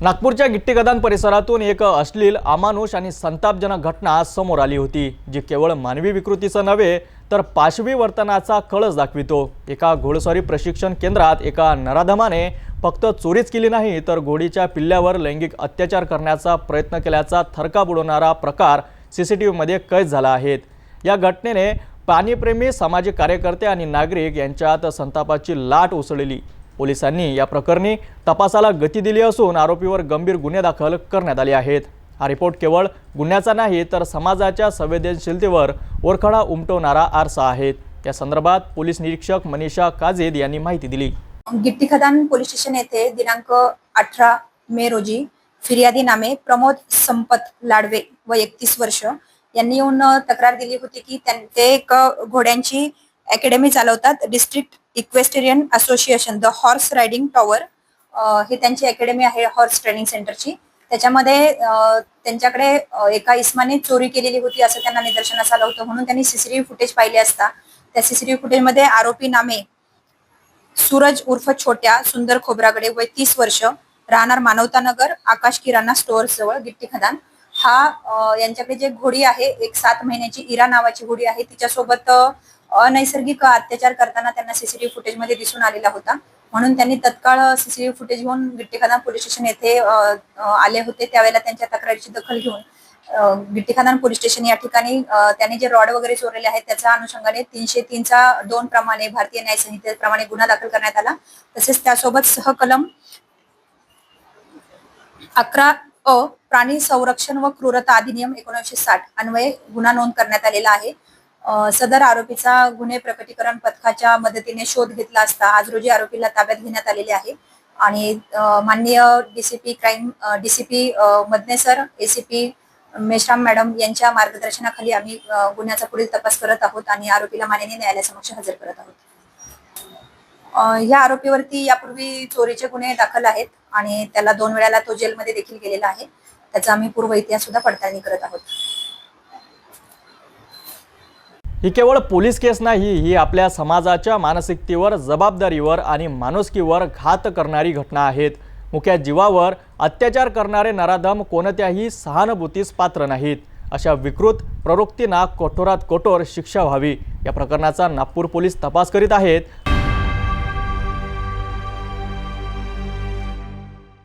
नागपूरच्या गिट्टीगदान परिसरातून एक अश्लील अमानुष आणि संतापजनक घटना समोर आली होती जी केवळ मानवी विकृतीचं नव्हे तर पाशवी वर्तनाचा कळस दाखवितो. एका घोडस्वारी प्रशिक्षण केंद्रात एका नराधमाने फक्त चोरीच केली नाही तर घोडीच्या पिल्ल्यावर लैंगिक अत्याचार करण्याचा प्रयत्न केल्याचा थरका बुडवणारा प्रकार सी सी टी व्हीमध्ये कैद झाला आहेत या घटनेने पाणीप्रेमी सामाजिक कार्यकर्ते आणि नागरिक यांच्यात संतापाची लाट उसळली. पोलिसांनी या प्रकरणी तपासाला गती दिली असून आरोपीवर गंभीर गुन्हे दाखल करण्यात आले आहेत. हा रिपोर्ट केवळ गुन्ह्याचा नाही तर समाजाच्या संवेदनशीलतेवर ओरखडा उमटवणारा आरसा आहे. या संदर्भात पोलीस निरीक्षक मनीषा काझेद यांनी माहिती दिली. गिट्टी खदान पोलीस स्टेशन येथे दिनांक अठरा मे रोजी फिर्यादी नामे प्रमोद संपत लाडवे व एकतीस वर्ष यांनी येऊन तक्रार दिली होती की त्यां- ते एक घोड्यांची अकॅडमी चालवतात. District equestrian association the horse riding tower हे त्यांची अकॅडमी आहे हॉर्स ट्रेनिंग सेंटरची त्याच्यामध्ये त्यांच्याकडे एका इस्माने चोरी केलेली होती असं त्यांना निदर्शनास आलं होतं. म्हणून त्यांनी सीसीटीव्ही फुटेज पाहिले असता. त्या सीसीटीव्ही फुटेजमध्ये आरोपी नामे सूरज उर्फ छोट्या सुंदर खोबरागडे वय तीस वर्ष राहणार मानवता नगर आकाश किराणा स्टोअर जवळ गिट्टी खदान. हा यांच्याकडे जे घोडी आहे एक सात महिन्याची इरा नावाची घोडी आहे. तिच्यासोबत अनैसर्गिक अत्याचार करताना त्यांना सीसीटीव्ही फुटेजमध्ये दिसून आलेला होता. म्हणून त्यांनी तत्काळ सीसीटीव्ही फुटेज घेऊन गिट्टीखादान पोलीस स्टेशन येथे आले होते. त्यावेळेला त्यांच्या तक्रारीची दखल घेऊन अ, पोलीस स्टेशन या ठिकाणी त्यांनी जे रॉड वगैरे चोरलेले आहेत त्याच्या अनुषंगाने तीनशे तीनचा दोन प्रमाणे भारतीय न्याय संहितेप्रमाणे गुन्हा दाखल करण्यात आला. तसेच त्यासोबत सहकलम अकरा अ प्राणी संरक्षण व क्रूरता अधिनियम एकोणीसशे साठ अन्वये गुन्हा नोंद करण्यात आलेला आहे. सदर आरोपीचा गुन्हे प्रकटीकरण पथकाच्या मदतीने शोध घेतला असता आज रोजी आरोपीला ताब्यात घेण्यात आलेले आहे. आणि माननीय DCP crime DCP Madane sir ACP Meshram madam यांच्या मार्गदर्शनाखाली आम्ही गुन्ह्याचा पुढील तपास करत आहोत आणि आरोपीला माननीय न्यायालयासमक्ष हजर करत आहोत. या आरोपीवरती यापूर्वी चोरीचे गुन्हे दाखल आहेत आणि त्याला दोन वेळाला तो जेलमध्ये देखील गेलेला आहे. त्याचा आम्ही पूर्व इतिहास सुद्धा पडताळणी करत आहोत. ही केवळ पोलीस केस नाही ही आपल्या समाजाच्या मानसिकतेवर जबाबदारीवर आणि माणुसकीवर घात करणारी घटना आहेत. मुख्या जीवावर अत्याचार करणारे नराधम कोणत्याही सहानुभूतीस पात्र नाहीत. अशा विकृत प्रवृत्तींना कठोरात कठोर शिक्षा व्हावी. या प्रकरणाचा नागपूर पोलीस तपास करीत आहेत.